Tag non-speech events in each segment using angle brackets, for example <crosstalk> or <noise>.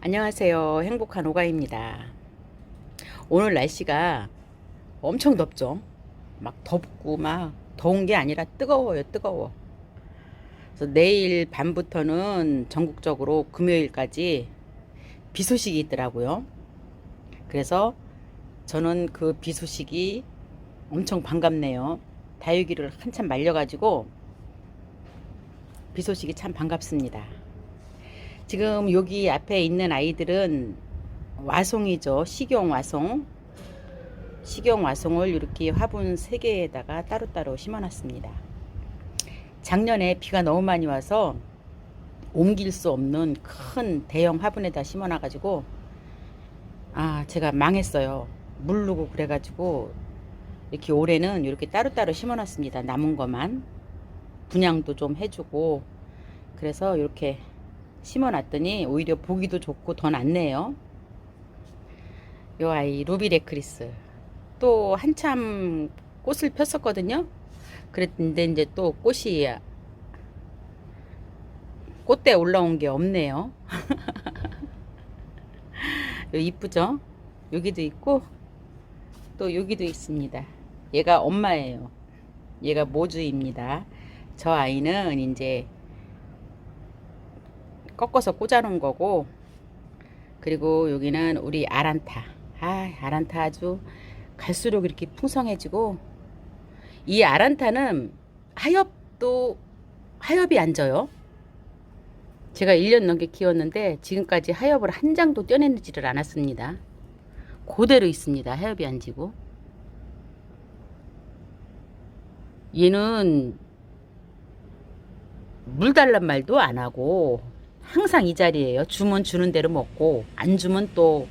안녕하세요. 행복한 오가입니다. 오늘 날씨가 엄청 덥죠? 막 덥고 막 더운 게 아니라 뜨거워요, 뜨거워. 그래서 내일 밤부터는 전국적으로 금요일까지 비 소식이 있더라고요. 그래서 저는 그 비 소식이 엄청 반갑네요. 다육이를 한참 말려가지고 비 소식이 참 반갑습니다. 지금 여기 앞에 있는 아이들은 와송이죠. 식용 와송. 식용 와송을 이렇게 화분 3개에다가 따로따로 심어놨습니다. 작년에 비가 너무 많이 와서 옮길 수 없는 큰 대형 화분에다 심어놔가지고 아 제가 망했어요. 물르고 그래가지고 이렇게 올해는 이렇게 따로따로 심어놨습니다. 남은 것만 분양도 좀 해주고 그래서 이렇게 심어놨더니 오히려 보기도 좋고 더 낫네요. 요 아이 루비레크리스 또 한참 꽃을 폈었거든요. 그랬는데 이제 또 꽃이 꽃대 올라온 게 없네요. <laughs> 요 이쁘죠? 여기도 있고 또 여기도 있습니다. 얘가 엄마예요. 얘가 모주입니다. 저 아이는 이제 꺾어서 꽂아놓은 거고 그리고 여기는 우리 아란타. 아 아란타 아주 갈수록 이렇게 풍성해지고 이 아란타는 하엽도 하엽이 안 져요. 제가 1년 넘게 키웠는데 지금까지 하엽을 한 장도 떼내지를 않았습니다. 그대로 있습니다. 하엽이 안 지고. 얘는 물 달란 말도 안 하고 항상 이 자리에요. 주면 주는 대로 먹고 안 주면 또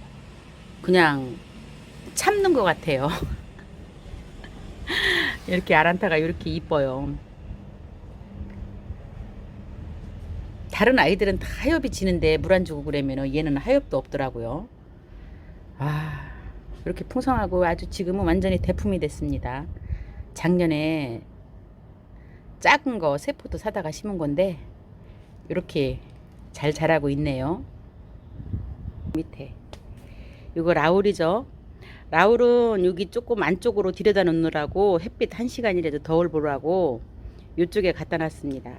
그냥 참는 것 같아요. <laughs> 이렇게 아란타가 이렇게 이뻐요. 다른 아이들은 다 하엽이 지는데 물 안 주고 그러면 얘는 하엽도 없더라고요. 아, 이렇게 풍성하고 아주 지금은 완전히 대품이 됐습니다. 작년에 작은 거 세포도 사다가 심은 건데 이렇게 잘 자라고 있네요. 밑에 이거 라울이죠. 라울은 여기 조금 안쪽으로 들여다 놓느라고 햇빛 한 시간이라도 덜 보라고 이쪽에 갖다 놨습니다.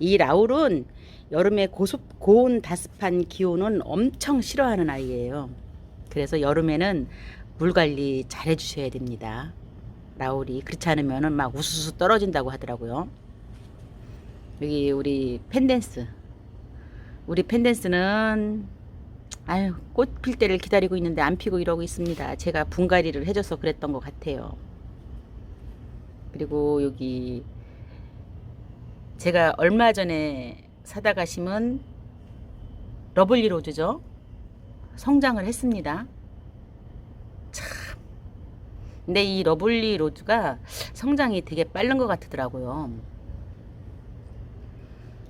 이 라울은 여름에 고습, 고온 다습한 기온은 엄청 싫어하는 아이예요. 그래서 여름에는 물 관리 잘 해주셔야 됩니다. 라울이 그렇지 않으면은 막 우수수 떨어진다고 하더라고요. 여기 우리 펜댄스 우리 펜댄스는 아유 꽃 필 때를 기다리고 있는데 안 피고 이러고 있습니다. 제가 분갈이를 해줘서 그랬던 것 같아요. 그리고 여기 제가 얼마 전에 사다가 심은 러블리 로즈죠. 성장을 했습니다. 참. 근데 이 러블리 로즈가 성장이 되게 빠른 것 같더라고요.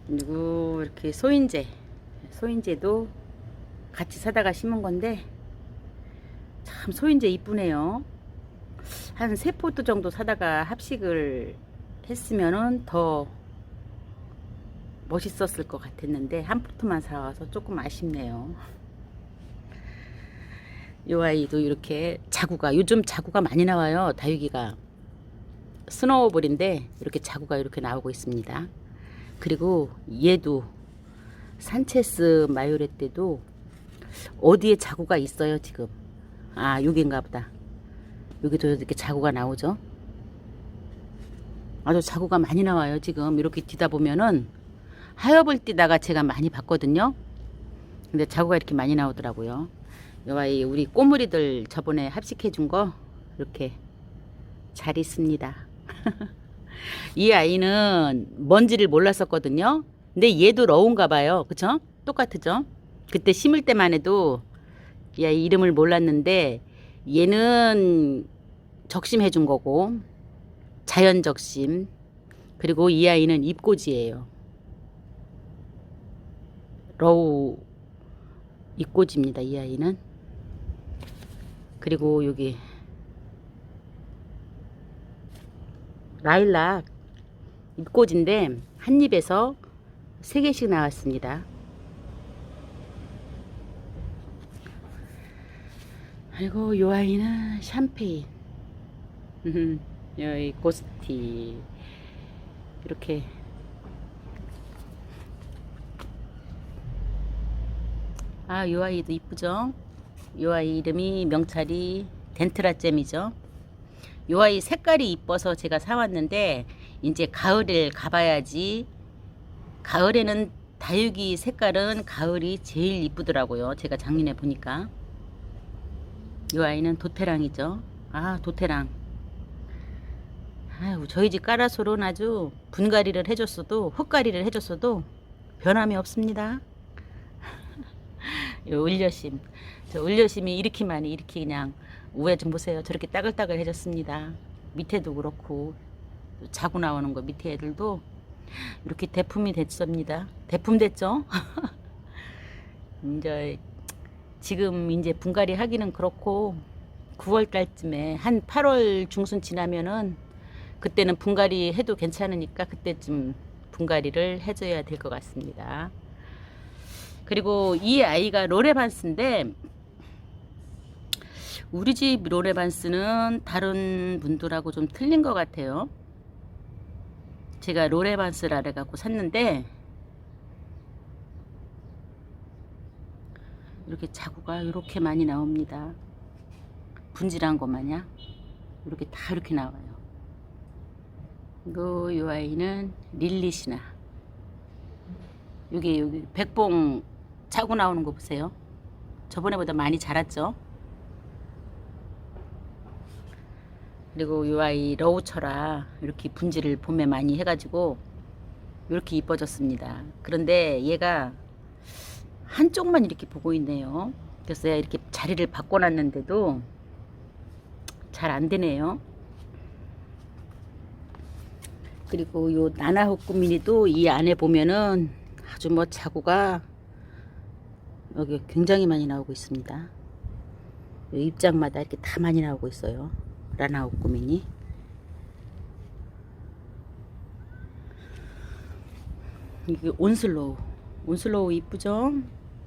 그리고 이렇게 소인제 소인제도 같이 사다가 심은 건데 참 소인제 이쁘네요. 한 세 포트 정도 사다가 합식을 했으면은 더 멋있었을 것 같았는데 한 포트만 사와서 조금 아쉽네요. 요 아이도 이렇게 자구가 요즘 자구가 많이 나와요 다육이가. 스노우볼인데 이렇게 자구가 이렇게 나오고 있습니다. 그리고 얘도 산체스 마요레 때도 어디에 자구가 있어요 지금? 아 여기인가 보다. 여기도 이렇게 자구가 나오죠? 아주 자구가 많이 나와요 지금. 이렇게 뛰다 보면은 하엽을 뛰다가 제가 많이 봤거든요. 근데 자구가 이렇게 많이 나오더라고요. 여기 우리 꼬물이들 저번에 합식해 준 거 이렇게 잘 있습니다. <laughs> 이 아이는 뭔지를 몰랐었거든요. 근데 얘도 러운가 봐요. 그쵸? 똑같죠? 그때 심을 때만 해도 야 이름을 몰랐는데 얘는 적심해 준 거고 자연 적심 그리고 이 아이는 입꼬지예요. 러우 입꼬지입니다. 이 아이는 그리고 여기 라일락 잎꽂인데 한 입에서 세 개씩 나왔습니다. 아이고 요 아이는 샴페인. <laughs> 음, 여기 고스티. 이렇게. 아 요 아이도 이쁘죠? 요 아이 이름이 명찰이 덴트라잼이죠. 요 아이 색깔이 이뻐서 제가 사왔는데 이제 가을을 가봐야지 가을에는 다육이 색깔은 가을이 제일 이쁘더라고요 제가 작년에 보니까 이 아이는 도테랑이죠. 아 도테랑. 아유 저희 집 까라솔은 아주 분갈이를 해줬어도 흙갈이를 해줬어도 변함이 없습니다. <laughs> 요 을려심. 저 을려심이 이렇게 많이 이렇게 그냥 우에 좀 보세요. 저렇게 따글따글 해졌습니다. 밑에도 그렇고 또 자고 나오는 거 밑에 애들도 이렇게 대품이 됐습니다. 대품 됐죠? <laughs> 이제 지금 이제 분갈이 하기는 그렇고 9월 달쯤에 한 8월 중순 지나면은 그때는 분갈이 해도 괜찮으니까 그때쯤 분갈이를 해줘야 될 것 같습니다. 그리고 이 아이가 로레반스인데 우리 집 로레반스는 다른 분들하고 좀 틀린 것 같아요. 제가 로레반스를 알아갖고 샀는데 이렇게 자구가 이렇게 많이 나옵니다. 분질한 거 마냥 이렇게 다 이렇게 나와요. 이거 요 아이는 릴리시나. 여기 여기 백봉 자고 나오는 거 보세요. 저번에보다 많이 자랐죠. 그리고 요 아이 러우처라 이렇게 분질을 봄에 많이 해가지고 이렇게 이뻐졌습니다. 그런데 얘가 한쪽만 이렇게 보고 있네요. 그래서 이렇게 자리를 바꿔놨는데도 잘 안 되네요. 그리고 요 나나호꾸미니도 이 안에 보면은 아주 뭐 자구가 여기 굉장히 많이 나오고 있습니다. 요 입장마다 이렇게 다 많이 나오고 있어요. 라나호꾸미니. 이게 온슬로우. 온슬로우 이쁘죠?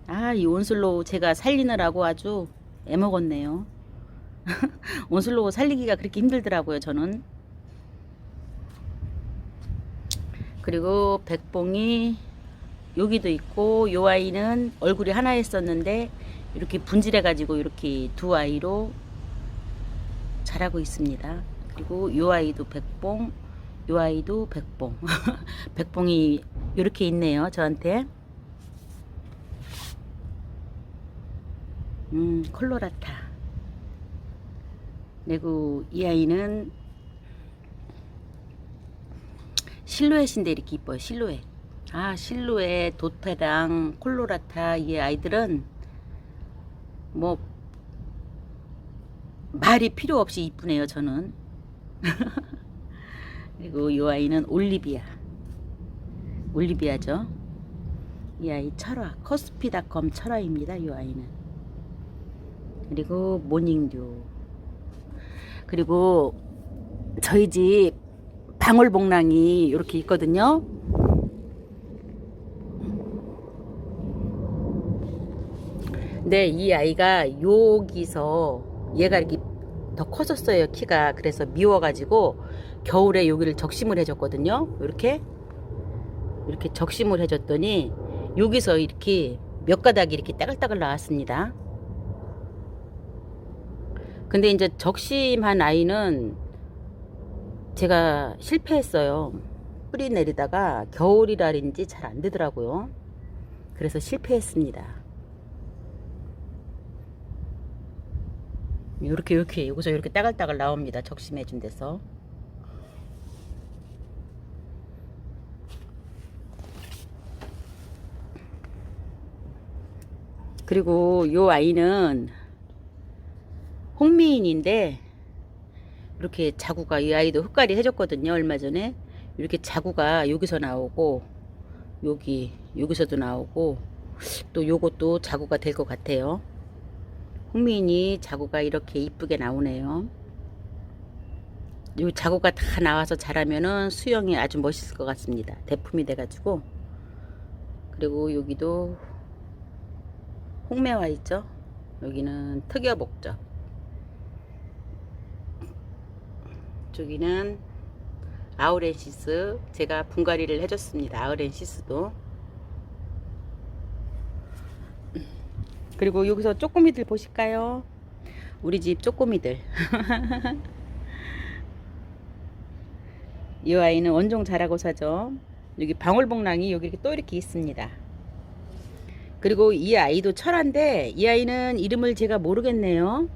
아, 이 온슬로우 제가 살리느라고 아주 애먹었네요. <laughs> 온슬로우 살리기가 그렇게 힘들더라고요, 저는. 그리고 백봉이 여기도 있고 요 아이는 얼굴이 하나 있었는데 이렇게 분질해 가지고 이렇게 두 아이로 자라고 있습니다. 그리고 요 아이도 백봉, 요 아이도 백봉. <laughs> 백봉이 이렇게 있네요, 저한테. 음, 콜로라타. 그리고 이 아이는 실루엣인데 이렇게 이뻐요. 실루엣. 아, 실루엣, 도테랑, 콜로라타 이 아이들은 뭐 말이 필요 없이 이쁘네요. 저는. <laughs> 그리고 이 아이는 올리비아. 올리비아죠. 이 아이 철화. 커스피닷컴 철화입니다. 이 아이는. 그리고 모닝듀. 그리고 저희 집 방울복랑이 이렇게 있거든요. 근데 이 아이가 여기서 얘가 이렇게 더 커졌어요 키가 그래서 미워가지고 겨울에 여기를 적심을 해줬거든요 이렇게 이렇게 적심을 해줬더니 여기서 이렇게 몇 가닥이 이렇게 따글따글 나왔습니다 근데 이제 적심한 아이는 제가 실패했어요. 뿌리 내리다가 겨울이라든지 잘 안 되더라고요. 그래서 실패했습니다. 이렇게 이렇게 여기서 이렇게 따글따글 나옵니다. 적심해 준 데서. 그리고 요 아이는 홍미인인데 이렇게 자구가 이 아이도 흙갈이 해줬거든요 얼마 전에 이렇게 자구가 여기서 나오고 여기 여기서도 나오고 또 요것도 자구가 될 것 같아요 흥민이 자구가 이렇게 이쁘게 나오네요. 이 자구가 다 나와서 자라면은 수영이 아주 멋있을 것 같습니다. 대품이 돼가지고 그리고 여기도 홍매화 있죠. 여기는 특여목적. 저기는 아우렌시스 제가 분갈이를 해줬습니다. 아우렌시스도 그리고 여기서 쪼꼬미들 보실까요? 우리 집 쪼꼬미들 <laughs> 이 아이는 원종 잘하고 사죠. 여기 방울복랑이 여기 이렇게 또 이렇게 있습니다. 그리고 이 아이도 철한데 이 아이는 이름을 제가 모르겠네요.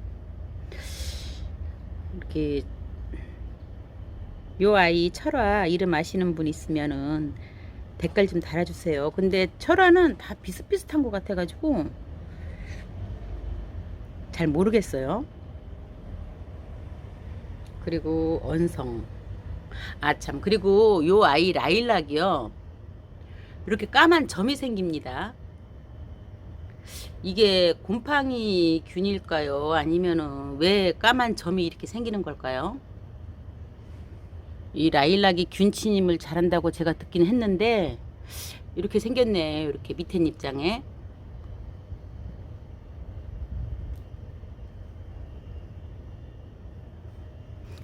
이렇게 요 아이 철화 이름 아시는 분 있으면은 댓글 좀 달아주세요. 근데 철화는 다 비슷비슷한 것 같아가지고 잘 모르겠어요. 그리고 언성. 아 참 그리고 요 아이 라일락이요. 이렇게 까만 점이 생깁니다. 이게 곰팡이 균일까요? 아니면은 왜 까만 점이 이렇게 생기는 걸까요? 이 라일락이 균침을 잘한다고 제가 듣긴 했는데 이렇게 생겼네. 이렇게 밑에 입장에.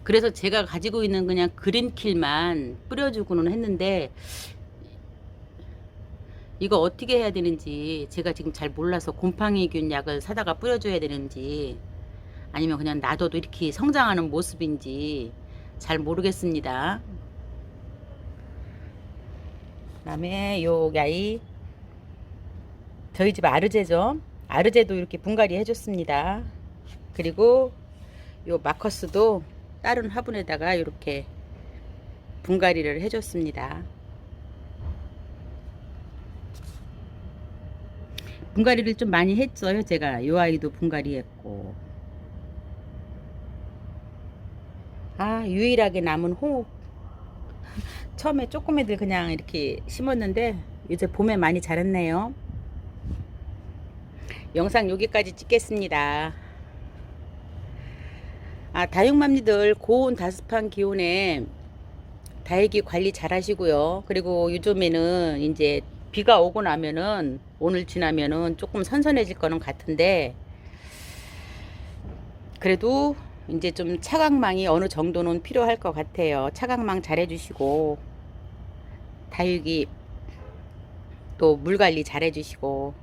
그래서 제가 가지고 있는 그냥 그린킬만 뿌려주고는 했는데 이거 어떻게 해야 되는지 제가 지금 잘 몰라서 곰팡이균 약을 사다가 뿌려줘야 되는지 아니면 그냥 놔둬도 이렇게 성장하는 모습인지 잘 모르겠습니다. 그다음에 요 야이 저희 집 아르제죠. 아르제도 이렇게 분갈이 해줬습니다. 그리고 요 마커스도 다른 화분에다가 이렇게 분갈이를 해줬습니다. 분갈이를 좀 많이 했어요. 제가 요 아이도 분갈이 했고 아 유일하게 남은 홍옥 처음에 조그매들 그냥 이렇게 심었는데 이제 봄에 많이 자랐네요. 영상 여기까지 찍겠습니다. 아, 다육맘니들 고온 다습한 기온에 다육이 관리 잘 하시고요. 그리고 요즘에는 이제 비가 오고 나면은 오늘 지나면은 조금 선선해질 거는 같은데 그래도 이제 좀 차광망이 어느 정도는 필요할 것 같아요. 차광망 잘 해주시고 다육이 또 물 관리 잘 해주시고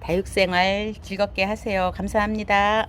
다육생활 즐겁게 하세요. 감사합니다.